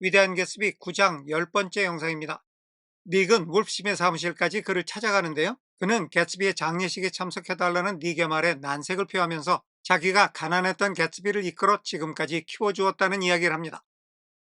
위대한 개스비 9장 10번째 영상입니다. 닉은 wolf심의 사무실까지 그를 찾아가는데요. 그는 개츠비의 장례식에 참석해달라는 닉의 말에 난색을 표하면서 자기가 가난했던 개츠비를 이끌어 지금까지 키워주었다는 이야기를 합니다.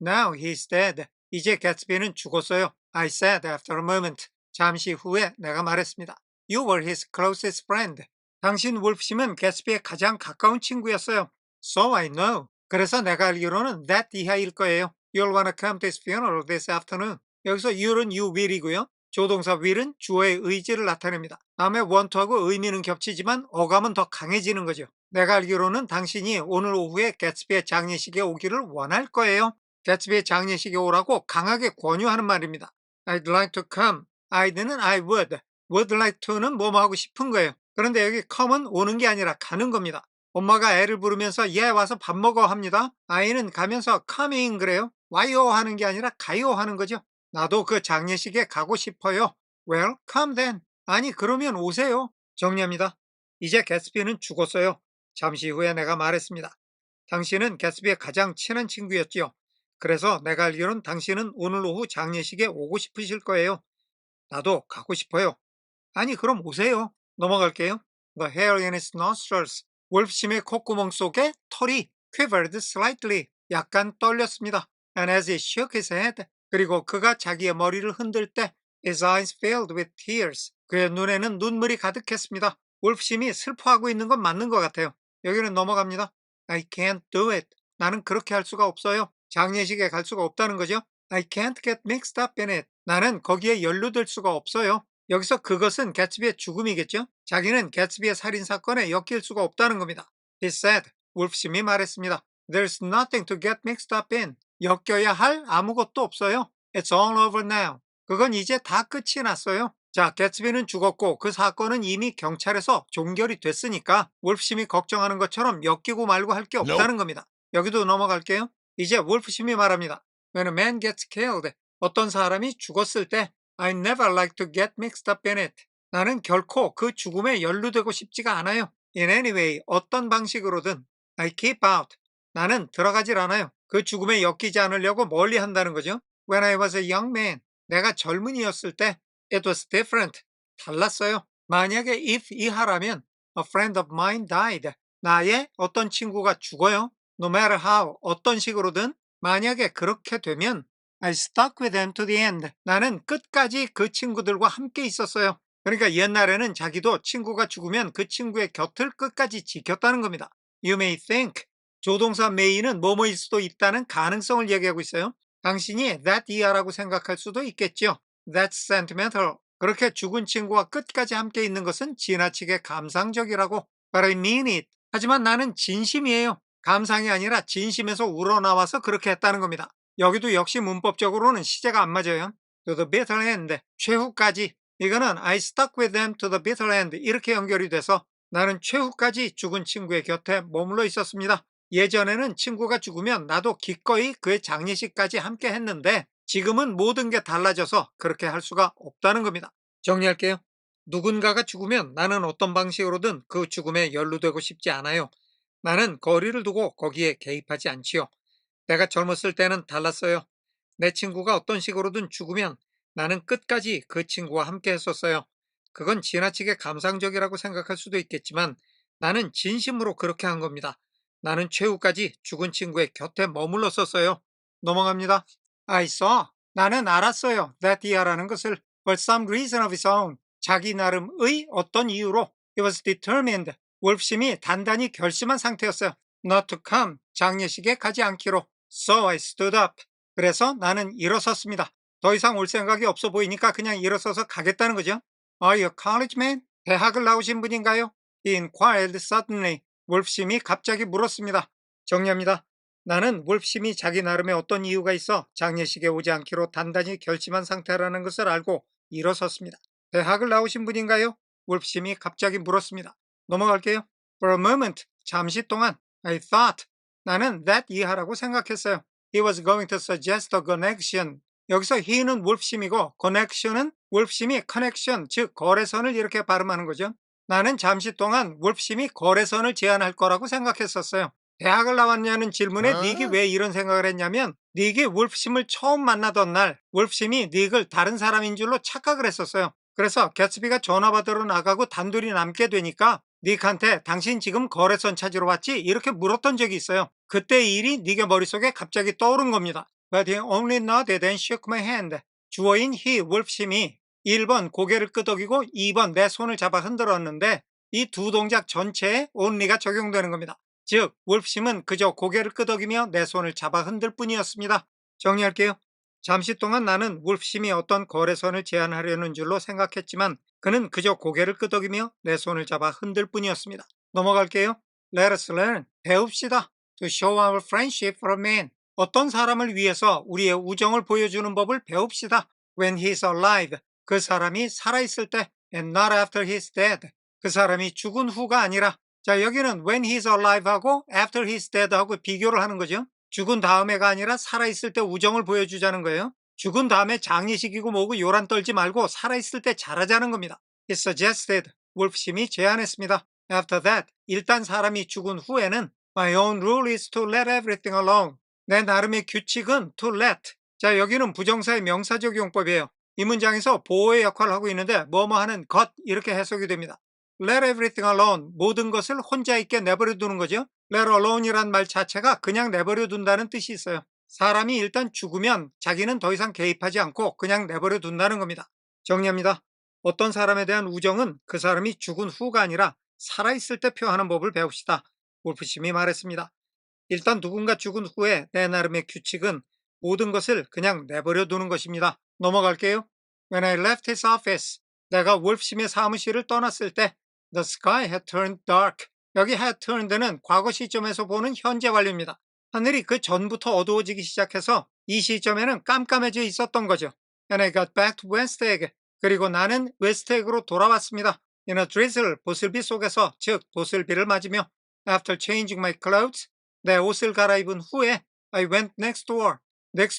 Now he's dead. 이제 개츠비는 죽었어요. I said after a moment. 잠시 후에 내가 말했습니다. You were his closest friend. 당신 wolf심은 개츠비의 가장 가까운 친구였어요. So I know. 그래서 내가 알기로는 that 이하일 거예요. You'll wanna come to his funeral this afternoon. 여기서 you'll은 you will이고요. 조동사 will은 주어의 의지를 나타냅니다. 다음에 want하고 의미는 겹치지만 어감은 더 강해지는 거죠. 내가 알기로는 당신이 오늘 오후에 개츠비의 장례식에 오기를 원할 거예요. 개츠비의 장례식에 오라고 강하게 권유하는 말입니다. I'd like to come. I'd는 I would. would like to는 뭐뭐 하고 싶은 거예요. 그런데 여기 come은 오는 게 아니라 가는 겁니다. 엄마가 애를 부르면서 얘 와서 밥 먹어 합니다. 아이는 가면서 coming 그래요. 와요 하는 게 아니라 가요 하는 거죠. 나도 그 장례식에 가고 싶어요. Well, come then. 아니 그러면 오세요. 정리합니다. 이제 개스비는 죽었어요. 잠시 후에 내가 말했습니다. 당신은 개스비의 가장 친한 친구였지요. 그래서 내가 알기론 당신은 오늘 오후 장례식에 오고 싶으실 거예요. 나도 가고 싶어요. 아니 그럼 오세요. 넘어갈게요. The hair in his nostrils. wolf심의 콧구멍 속에 털이 quivered slightly. 약간 떨렸습니다. Shook his head. 그리고 그가 자기의 머리를 흔들 때 his eyes filled with tears. 그의 눈에는 눈물이 가득했습니다. wolf심이 슬퍼하고 있는 건 맞는 것 같아요. 여기는 넘어갑니다. I can't do it. 나는 그렇게 할 수가 없어요. 장례식에 갈 수가 없다는 거죠. I can't get mixed up in it. 나는 거기에 연루될 수가 없어요. 여기서 그것은 개츠비의 죽음이겠죠? 자기는 개츠비의 살인 사건에 엮일 수가 없다는 겁니다. He said, wolf심이 말했습니다. There's nothing to get mixed up in. 엮여야 할 아무것도 없어요. It's all over now. 그건 이제 다 끝이 났어요. 자, 개츠비는 죽었고 그 사건은 이미 경찰에서 종결이 됐으니까 wolf심이 걱정하는 것처럼 엮이고 말고 할 게 없다는 겁니다. 여기도 넘어갈게요. 이제 wolf심이 말합니다. When a man gets killed, 어떤 사람이 죽었을 때 I never like to get mixed up in it. 나는 결코 그 죽음에 연루되고 싶지가 않아요. In any way, 어떤 방식으로든 I keep out. 나는 들어가질 않아요. 그 죽음에 엮이지 않으려고 멀리 한다는 거죠. When I was a young man, 내가 젊은이였을 때 it was different. 달랐어요. 만약에 if 이하라면 a friend of mine died. 나의 어떤 친구가 죽어요. No matter how, 어떤 식으로든 만약에 그렇게 되면 I stuck with them to the end. 나는 끝까지 그 친구들과 함께 있었어요. 그러니까 옛날에는 자기도 친구가 죽으면 그 친구의 곁을 끝까지 지켰다는 겁니다. You may think. 조동사 may는 뭐뭐일 수도 있다는 가능성을 얘기하고 있어요. 당신이 that 이하라고 생각할 수도 있겠죠. That's sentimental. 그렇게 죽은 친구와 끝까지 함께 있는 것은 지나치게 감상적이라고. But I mean it. 하지만 나는 진심이에요. 감상이 아니라 진심에서 우러나와서 그렇게 했다는 겁니다. 여기도 역시 문법적으로는 시제가 안 맞아요. To the bitter end. 최후까지. 이거는 I stuck with them to the bitter end. 이렇게 연결이 돼서 나는 최후까지 죽은 친구의 곁에 머물러 있었습니다. 예전에는 친구가 죽으면 나도 기꺼이 그의 장례식까지 함께 했는데 지금은 모든 게 달라져서 그렇게 할 수가 없다는 겁니다. 정리할게요. 누군가가 죽으면 나는 어떤 방식으로든 그 죽음에 연루되고 싶지 않아요. 나는 거리를 두고 거기에 개입하지 않지요. 내가 젊었을 때는 달랐어요. 내 친구가 어떤 식으로든 죽으면 나는 끝까지 그 친구와 함께 했었어요. 그건 지나치게 감상적이라고 생각할 수도 있겠지만 나는 진심으로 그렇게 한 겁니다. 나는 최후까지 죽은 친구의 곁에 머물렀었어요. 넘어갑니다. I saw. 나는 알았어요. that he라는 것을 for some reason of his own. 자기 나름의 어떤 이유로 he was determined. wolf심이 단단히 결심한 상태였어요. not to come. 장례식에 가지 않기로. So I stood up. 그래서 나는 일어섰습니다. 더 이상 올 생각이 없어 보이니까 그냥 일어서서 가겠다는 거죠. Are you a college man? 대학을 나오신 분인가요? He inquired suddenly. Wolf심이 갑자기 물었습니다. 정리합니다. 나는 wolf심이 자기 나름의 어떤 이유가 있어 장례식에 오지 않기로 단단히 결심한 상태라는 것을 알고 일어섰습니다. 대학을 나오신 분인가요? wolf심이 갑자기 물었습니다. 넘어갈게요. For a moment, 잠시 동안 I thought 나는 that 이하라고 생각했어요. He was going to suggest a connection. 여기서 he는 wolf심이고 connection은 wolf심이 connection, 즉 거래선을 이렇게 발음하는 거죠. 나는 잠시 동안 wolf심이 거래선을 제안할 거라고 생각했었어요. 대학을 나왔냐는 질문에 어? 닉이 왜 이런 생각을 했냐면 닉이 wolf심을 처음 만나던 날 wolf심이 닉을 다른 사람인 줄로 착각을 했었어요. 그래서 개츠비가 전화 받으러 나가고 단둘이 남게 되니까 닉한테 당신 지금 거래선 찾으러 왔지? 이렇게 물었던 적이 있어요. 그때 이 일이 닉의 머릿속에 갑자기 떠오른 겁니다. But he only nodded and shook my hand. 주어인 he, wolf심이 1번 고개를 끄덕이고 2번 내 손을 잡아 흔들었는데 이 두 동작 전체에 only가 적용되는 겁니다. 즉, wolf심은 그저 고개를 끄덕이며 내 손을 잡아 흔들 뿐이었습니다. 정리할게요. 잠시 동안 나는 wolf심이 어떤 거래선을 제안하려는 줄로 생각했지만 그는 그저 고개를 끄덕이며 내 손을 잡아 흔들 뿐이었습니다. 넘어갈게요. Let us learn. 배웁시다. To show our friendship for a man. 어떤 사람을 위해서 우리의 우정을 보여주는 법을 배웁시다. When he is alive. 그 사람이 살아있을 때. And not after he is dead. 그 사람이 죽은 후가 아니라 자 여기는 when he is alive 하고 after he is dead 하고 비교를 하는 거죠. 죽은 다음에가 아니라 살아있을 때 우정을 보여주자는 거예요. 죽은 다음에 장례식이고 뭐고 요란 떨지 말고 살아있을 때 잘하자는 겁니다. He suggested. wolf심이 제안했습니다. After that, 일단 사람이 죽은 후에는 My own rule is to let everything alone. 내 나름의 규칙은 to let. 자, 여기는 부정사의 명사적 용법이에요. 이 문장에서 보호의 역할을 하고 있는데 뭐뭐 하는 것 이렇게 해석이 됩니다. Let everything alone. 모든 것을 혼자 있게 내버려 두는 거죠. let alone이란 말 자체가 그냥 내버려 둔다는 뜻이 있어요. 사람이 일단 죽으면 자기는 더 이상 개입하지 않고 그냥 내버려 둔다는 겁니다. 정리합니다. 어떤 사람에 대한 우정은 그 사람이 죽은 후가 아니라 살아있을 때 표하는 법을 배웁시다. wolf심이 말했습니다. 일단 누군가 죽은 후에 내 나름의 규칙은 모든 것을 그냥 내버려 두는 것입니다. 넘어갈게요. When I left his office, 내가 wolf심의 사무실을 떠났을 때 The sky had turned dark. 여기 had turned는 과거 시점에서 보는 현재 완료입니다. 하늘이 그 전부터 어두워지기 시작해서 이 시점에는 깜깜해져 있었던 거죠. And I got back to West Egg. 그리고 나는 웨스트 에그로 돌아왔습니다. In a drizzle, 보슬비 속에서, 즉 보슬비를 맞으며 After changing my clothes, 내 옷을 갈아입은 후에 I went next door.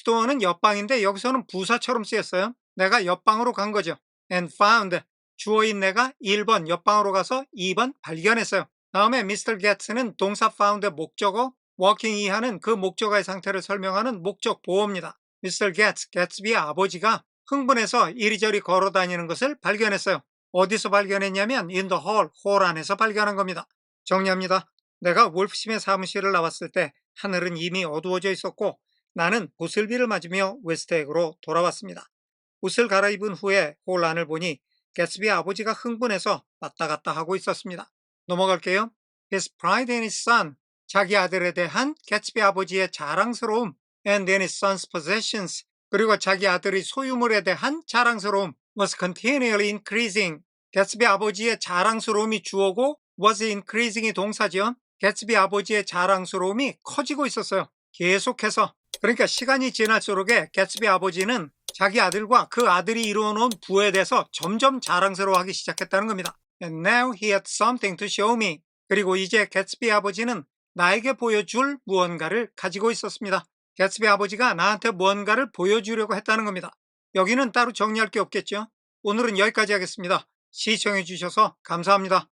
Door는 옆방인데 여기서는 부사처럼 쓰였어요. 내가 옆방으로 간 거죠. And found, 주어인 내가 1번 옆방으로 가서 2번 발견했어요. 다음에 Mr. Getts는 동사 found의 목적어, walking 이하는 그 목적어의 상태를 설명하는 목적 보호입니다. Mr. Getts, 게츠비의 아버지가 흥분해서 이리저리 걸어 다니는 것을 발견했어요. 어디서 발견했냐면 in the hall, 홀 안에서 발견한 겁니다. 정리합니다. 내가 wolf심의 사무실을 나왔을 때 하늘은 이미 어두워져 있었고 나는 보슬비를 맞으며 웨스트에그로 돌아왔습니다. 옷을 갈아입은 후에 홀 안을 보니 게츠비의 아버지가 흥분해서 왔다 갔다 하고 있었습니다. 넘어갈게요. His pride in his son. 자기 아들에 대한 게츠비 아버지의 자랑스러움. And in his son's possessions. 그리고 자기 아들의 소유물에 대한 자랑스러움. was continually increasing. 게츠비 아버지의 자랑스러움이 주어고 was increasing이 동사죠. 게츠비 아버지의 자랑스러움이 커지고 있었어요. 계속해서. 그러니까 시간이 지날수록에 게츠비 아버지는 자기 아들과 그 아들이 이루어놓은 부에 대해서 점점 자랑스러워하기 시작했다는 겁니다. And now he had something to show me. 그리고 이제 게츠비 아버지는 나에게 보여줄 무언가를 가지고 있었습니다. 게츠비 아버지가 나한테 무언가를 보여주려고 했다는 겁니다. 여기는 따로 정리할 게 없겠죠. 오늘은 여기까지 하겠습니다. 시청해 주셔서 감사합니다.